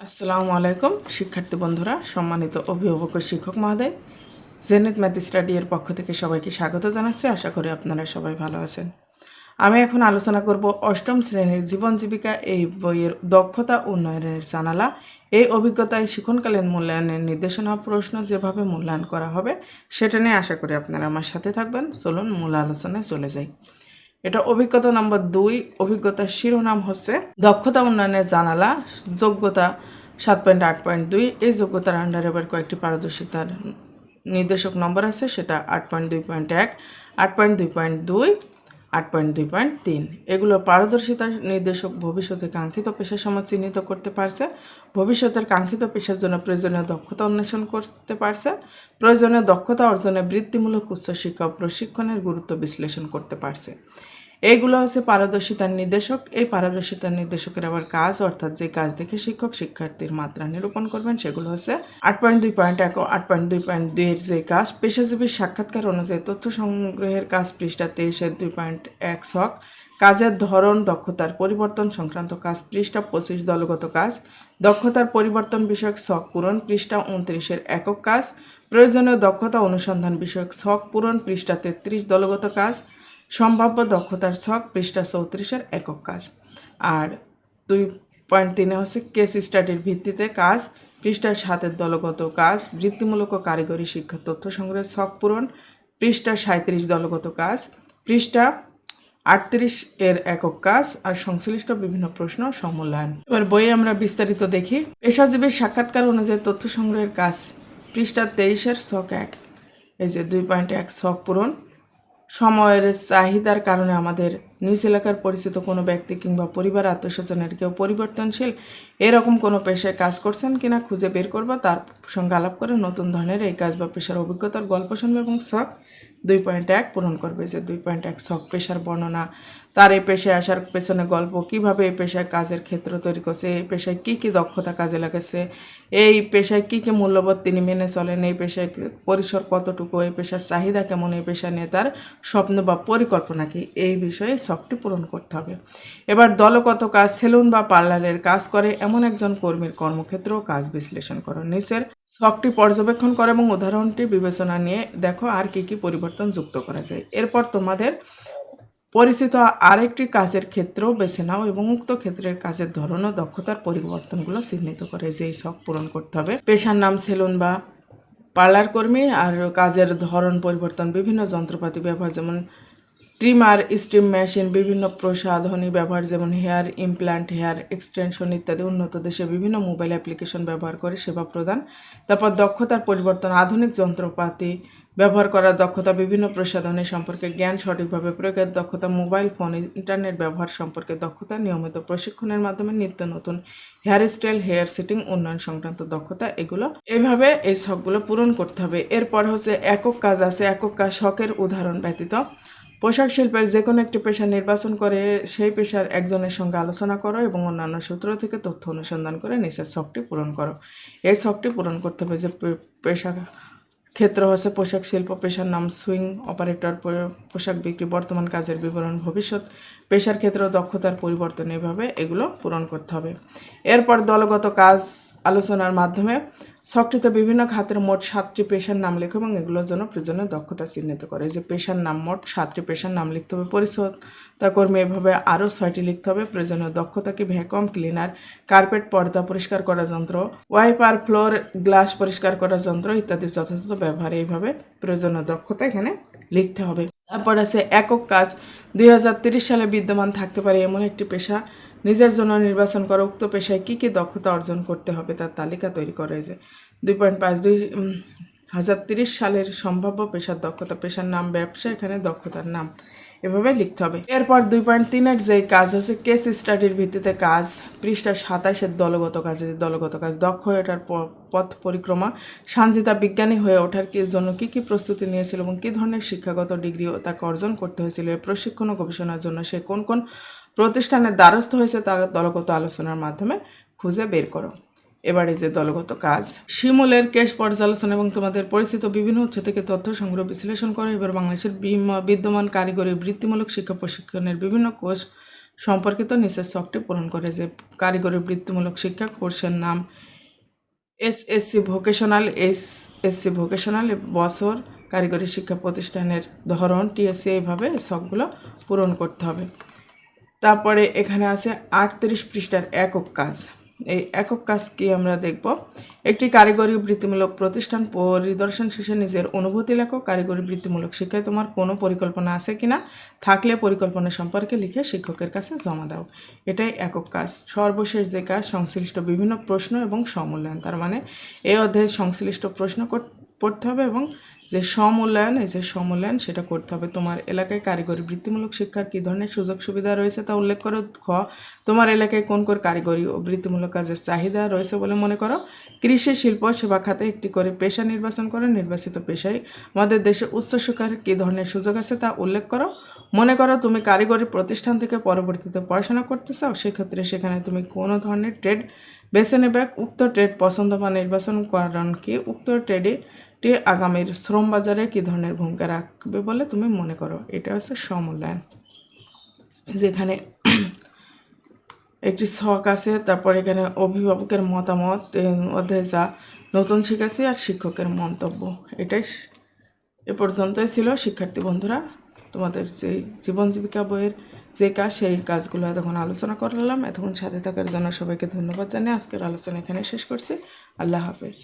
আসসালামু আলাইকুম, শিক্ষার্থী বন্ধুরা, সম্মানিত অভিভাবক ও শিক্ষক মহোদয়। জেনেত ম্যাথ এর পক্ষ থেকে সবাইকে স্বাগত জানাচ্ছি, আশা করি আপনারা সবাই ভালো আছেন। আমি এখন আলোচনা করব অষ্টম শ্রেণির জীবন জীবিকা এই বইয়ের দক্ষতা উন্নয়নের জানালা। এই অভিজ্ঞতায় শিক্ষণকালীন মূল্যায়নের নির্দেশনা প্রশ্ন যেভাবে মূল্যায়ন করা হবে, সেটা নিয়ে আশা করি আপনারা আমার সাথে থাকবেন। চলুন মূল আলোচনায় চলে যাই। এটা অভিজ্ঞতা নম্বর দুই, অভিজ্ঞতার শিরোনাম হচ্ছে দক্ষতা উন্নয়নের জানালা, যোগ্যতা সাত পয়েন্ট আট পয়েন্ট দুই, এই যোগ্যতার আন্ডারে এবার কয়েকটি পারদর্শিতার নির্দেশক নম্বর আছে, সেটা আট পয়েন্ট দুই পয়েন্ট এক, আট পয়েন্ট দুই পয়েন্ট দুই আট পয়েন্ট দুই পয়েন্ট তিন। এগুলো পারদর্শিতা নির্দেশক ভবিষ্যতে কাঙ্ক্ষিত পেশার সময় চিহ্নিত করতে পারছে। ভবিষ্যতের কাঙ্ক্ষিত পেশার জন্য প্রয়োজনীয় দক্ষতা অন্বেষণ করতে পারছে। প্রয়োজনীয় দক্ষতা অর্জনে বৃত্তিমূলক উচ্চশিক্ষা প্রশিক্ষণের গুরুত্ব বিশ্লেষণ করতে পারছে। এইগুলো হচ্ছে পারদর্শিতার নির্দেশক। এই পারদর্শিতার নির্দেশকের আবার কাজ, অর্থাৎ যে কাজ দেখে শিক্ষক শিক্ষার্থীর মাত্রা নিরূপণ করবেন, সেগুলো হচ্ছে আট পয়েন্ট দুই পয়েন্ট এক আট পয়েন্ট দুই পয়েন্ট দুইয়ের যে কাজ, পেশাজীবীর সাক্ষাৎকার অনুযায়ী তথ্য সংগ্রহের কাজ পৃষ্ঠা তেইশের দুই পয়েন্ট এক ছক, কাজের ধরন, দক্ষতার পরিবর্তন সংক্রান্ত কাজ পৃষ্ঠা পঁচিশ, দলগত কাজ, দক্ষতার পরিবর্তন বিষয়ক ছক পূরণ পৃষ্ঠা উনত্রিশের একক কাজ, প্রয়োজনীয় দক্ষতা অনুসন্ধান বিষয়ক ছক পূরণ পৃষ্ঠা তেত্রিশ, দলগত কাজ সম্ভাব্য দক্ষতার ছক পৃষ্ঠা চৌত্রিশের একক কাজ। আর দুই পয়েন্ট তিনে হচ্ছে কেস স্টাডির ভিত্তিতে কাজ। পৃষ্ঠা সাতের দলগত কাজ, বৃত্তিমূলক কারিগরি শিক্ষা তথ্য সংগ্রহের ছক পূরণ। পৃষ্ঠা সাঁত্রিশ দলগত কাজ। পৃষ্ঠা আটত্রিশ এর একক কাজ আর সংশ্লিষ্ট বিভিন্ন প্রশ্ন সমূল্যায়ন। এবার বইয়ে আমরা বিস্তারিত দেখি। পেশাজীবীর সাক্ষাৎকার অনুযায়ী তথ্য সংগ্রহের কাজ। পৃষ্ঠা তেইশের ছক এক। এই যে দুই পয়েন্ট এক ছক পূরণ। সময়ের চাহিদার কারণে আমাদের নিজ এলাকার পরিচিত কোনো ব্যক্তি কিংবা পরিবার আত্মস্বজনের কেউ পরিবর্তনশীল এরকম কোনো পেশায় কাজ করছেন কিনা খুঁজে বের করব, তার সঙ্গে আলাপ করে নতুন ধরনের এই কাজ বা পেশার অভিজ্ঞতার গল্প শুনবে এবং শখ দুই পয়েন্ট এক পূরণ করবে। যে দুই পয়েন্ট এক শখ, পেশার বর্ণনা, তার এই পেশায় আসার পেছনে গল্প, কীভাবে এই পেশায় কাজের ক্ষেত্র তৈরি করছে, এই পেশায় কী কী দক্ষতা কাজে লাগেছে, এই পেশায় কী কী মূল্যবোধ তিনি মেনে চলেন, এই পেশায় পরিসর কতটুকু, এই পেশার চাহিদা কেমন, এই পেশা নিয়ে তার স্বপ্ন বা পরিকল্পনা কি, এই বিষয়ে শখটি পূরণ করতে হবে। এবার দলগত কাজ, সেলুন বা পার্লারের কাজ করে এমন একজন কর্মীর কর্মক্ষেত্র কাজ বিশ্লেষণ করো। নিচের শখটি পর্যবেক্ষণ করে এবং উদাহরণটি বিবেচনা নিয়ে দেখো আর কি কি পরিবর্তন যুক্ত করা যায়। এরপর তোমাদের পরিচিত আরেকটি কাজের ক্ষেত্রেও বেছে নাও এবং উক্ত ক্ষেত্রের কাজের ধরন ও দক্ষতার পরিবর্তনগুলো চিহ্নিত করে যেই শখ পূরণ করতে হবে। পেশার নাম সেলুন বা পার্লার কর্মী আর কাজের ধরন পরিবর্তন, বিভিন্ন যন্ত্রপাতি ব্যবহার যেমন ট্রিমার স্টিম মেশিন বিভিন্ন প্রসাধনী ব্যবহার, যেমন হেয়ার ইমপ্ল্যান্ট হেয়ার এক্সটেনশন ইত্যাদি উন্নত দেশে বিভিন্ন মোবাইল অ্যাপ্লিকেশন ব্যবহার করে সেবা প্রদান। তারপর দক্ষতার পরিবর্তন, আধুনিক যন্ত্রপাতি ব্যবহার করার দক্ষতা, বিভিন্ন প্রসাধনী সম্পর্কে জ্ঞান সঠিকভাবে প্রয়োগের দক্ষতা মোবাইল ফোন ইন্টারনেট ব্যবহার সম্পর্কে দক্ষতা, নিয়মিত প্রশিক্ষণের মাধ্যমে নিত্য নতুন হেয়ার স্টাইল হেয়ার সেটিং উন্নয়ন সংক্রান্ত দক্ষতা, এগুলো এভাবে এই শখগুলো পূরণ করতে হবে। এরপর হচ্ছে একক কাজ আছে, একক কাজ শখের উদাহরণ ব্যতীত পোশাক শিল্পের যে কোনো একটি পেশা নির্বাচন করে সেই পেশার একজনের সঙ্গে আলোচনা করো এবং অন্যান্য সূত্র থেকে তথ্য অনুসন্ধান করে নিচের শখটি পূরণ করো। এই শখটি পূরণ করতে হবে যে পেশা ক্ষেত্র হচ্ছে পোশাক শিল্প, পেশার নাম সুইং, অপারেটর পোশাক বিক্রি, বর্তমান কাজের বিবরণ, ভবিষ্যৎ, পেশার ক্ষেত্রে দক্ষতার পরিবর্তন এভাবে এগুলো পূরণ করতে হবে। এরপর দলগত কাজ আলোচনার মাধ্যমে ছকটিতে বিভিন্ন খাতের মোট সাতটি পেশার নাম লেখো এবং এগুলোর জন্য প্রয়োজনীয় দক্ষতা চিহ্নিত করে। যে পেশার নাম মোট সাতটি পেশার নাম লিখতে হবে পরিচ্ছন্নতা কর্মী এভাবে আরও ছয়টি লিখতে হবে। প্রয়োজনীয় দক্ষতা কি ভ্যাকুয়াম ক্লিনার, কার্পেট, পর্দা পরিষ্কার করা যন্ত্র, ওয়াইপার, ফ্লোর, গ্লাস পরিষ্কার করা যন্ত্র ইত্যাদি যথাযথ ব্যবহার এইভাবে প্রয়োজনীয় দক্ষতা এখানে লিখতে হবে। তারপর আছে একক কাজ। দুই সালে বিদ্যমান থাকতে পারে এমন একটি পেশা নিজের জন্য নির্বাচন করা উক্ত পেশায় কী কী দক্ষতা অর্জন করতে হবে তার তালিকা তৈরি করা হয়েছে। দুই পয়েন্ট পাঁচ দুই হাজার তিরিশ সালের সম্ভাব্য পেশার দক্ষতা। পেশার নাম, ব্যবসা, এখানে দক্ষতার নাম এভাবে লিখতে হবে। এরপর দুই পয়েন্ট তিনের যে কাজ হচ্ছে কেস স্টাডির ভিত্তিতে কাজ, পৃষ্ঠা সাতাশের দলগত কাজে দলগত কাজ, দক্ষ হয়ে ওঠার পথ পরিক্রমা সানজিতা বিজ্ঞানী হয়ে ওঠার কি জন্য কী কী প্রস্তুতি নিয়েছিল এবং কী ধরনের শিক্ষাগত ডিগ্রি তাকে অর্জন করতে হয়েছিল প্রশিক্ষণ ও গবেষণার জন্য সে কোন কোন প্রতিষ্ঠানের দ্বারস্থ হয়েছে তা দলগত আলোচনার মাধ্যমে, খুঁজে বের করো। এবারে যে দলগত কাজ, শিমুলের কেশ পর্যালোচনা এবং তোমাদের পরিচিত বিভিন্ন উৎস থেকে তথ্য সংগ্রহ বিশ্লেষণ করো। এবার বাংলাদেশের বিদ্যমান কারিগরি বৃত্তিমূলক শিক্ষা প্রশিক্ষণের বিভিন্ন কোর্স সম্পর্কিত নিচের শখটি পূরণ করে যে কারিগরি বৃত্তিমূলক শিক্ষা কোর্সের নাম S SC vocational S SC vocational বছর কারিগরি শিক্ষা প্রতিষ্ঠানের ধরন, টিএসসি, এইভাবে শখগুলো পূরণ করতে হবে। তারপরে এখানে আছে আটত্রিশ পৃষ্ঠার একক কাজ। এই একক কাজ কি আমরা দেখব? একটি কারিগরি বৃত্তিমূলক প্রতিষ্ঠান পরিদর্শন শেষে নিজের অনুভূতি লেখো। কারিগরি বৃত্তিমূলক শিক্ষায় তোমার কোনো পরিকল্পনা আছে কিনা? থাকলে পরিকল্পনা সম্পর্কে লিখে শিক্ষকের কাছে জমা দাও। এটাই একক কাজ। সর্বশেষ যে কাজ, সংশ্লিষ্ট বিভিন্ন প্রশ্ন এবং সমূল্যায়ন। তার মানে এই অধ্যায়ে সংশ্লিষ্ট প্রশ্ন পড়তে হবে এবং যে সমূল্যায়ন, এই যে সমূল্যায়ন সেটা করতে হবে। তোমার এলাকায় কারিগরি বৃত্তিমূলক শিক্ষার কী ধরনের সুযোগ সুবিধা রয়েছে তা উল্লেখ করো। খ, তোমার এলাকায় কোন কোন কারিগরি ও বৃত্তিমূলক কাজের চাহিদা রয়েছে বলে মনে করো? কৃষি, শিল্প, সেবা খাতে একটি করে পেশা নির্বাচন করো, নির্বাচিত পেশায় আমাদের দেশে উচ্চ শিক্ষার কী ধরনের সুযোগ আছে তা উল্লেখ করো। মনে করো তুমি কারিগরি প্রতিষ্ঠান থেকে পরবর্তীতে পড়াশোনা করতে চাও, সেক্ষেত্রে সেখানে তুমি কোনো ধরনের ট্রেড বেছে নেবে। উক্ত ট্রেড পছন্দ বা নির্বাচন কারণ কি উক্ত ট্রেডে টি আগামীর শ্রম বাজারে কী ধরনের ভূমিকা রাখবে বলে তুমি মনে করো? এটা হচ্ছে সমূল্যায়ন। যেখানে একটি শখ আছে, তারপর এখানে অভিভাবকের মতামত মধ্যে যা নতুন শিখেছি আর শিক্ষকের মন্তব্য। এটাই এ পর্যন্তই ছিল। শিক্ষার্থী বন্ধুরা, তোমাদের যে জীবন জীবিকা বইয়ের যে কাজ, সেই কাজগুলো এতক্ষণ আলোচনা করলাম। এতক্ষণ সাথে থাকার জন্য সবাইকে ধন্যবাদ জানিয়ে আজকের আলোচনা এখানে শেষ করছি। আল্লাহ হাফেজ।